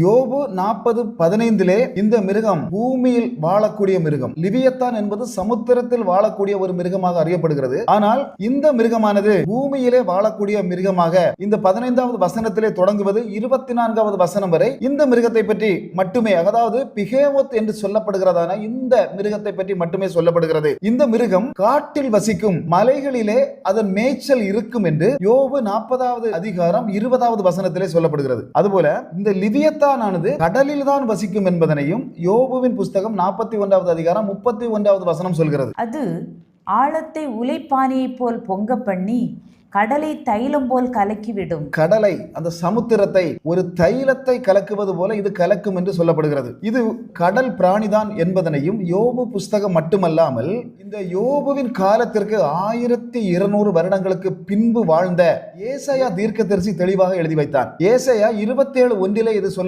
யோபு நாற்பது பதினைந்திலே இந்த மிருகம் பூமியில் வாழக்கூடிய மிருகம். லிவியத்தான் என்பது சமுத்திரத்தில் வாழக்கூடிய ஒரு மிருகமாக அறியப்படுகிறது. ஆனால் இந்த மிருகமானது பூமியிலே வாழக்கூடிய மிருகமாக இந்த பதினைந்தாவது வசனத்திலே தொடங்குவது இருபத்தி நான்காவது வசனம் வரை இந்த மிருகத்தை பற்றி மட்டுமே அதாவது பிகேமத் என்று சொல்லப்படுகிறதான இந்த மிருகத்தை பற்றி மட்டுமே சொல்லப்படுகிறது. இந்த மிருகம் காட்டில் வசிக்கும் மலைகளிலே அதன் மேய்ச்சல் இருக்கும் என்று யோபு நாற்பதாவது அதிகாரம் இருபதாவது வசனத்திலே சொல்லப்படுகிறது. அதுபோல இந்த லிவியத்தானானது கடலில் தான் வசிக்கும் என்பதனையும் யோபுவின் புஸ்தகம் நாற்பத்தி ஒன்றாவது அதிகாரம் முப்பத்தி ஒன்றாவது வசனம் சொல்கிறது. அது ஆழத்தை உலைப்பானையைப் போல் பொங்க பண்ணி கடலை தைலம் போல் கலக்கிவிடும். கடலை அந்த சமுத்திரத்தை ஒரு தைலத்தை கலக்குவது போல இது கலக்கும் என்று சொல்லப்படுகிறது. இது கடல் பிராணிதான் என்பதனையும் யோபு புஸ்தகம் மட்டுமல்லாமல் இந்த யோபுவின் காலத்திற்கு ஆயிரத்தி இருநூறு வருடங்களுக்கு பின்பு வாழ்ந்த ஏசாயா தீர்க்கதரிசி தெளிவாக எழுதி வைத்தான். ஏசாயா இருபத்தேழு ஒன்றிலே இது சொல்ல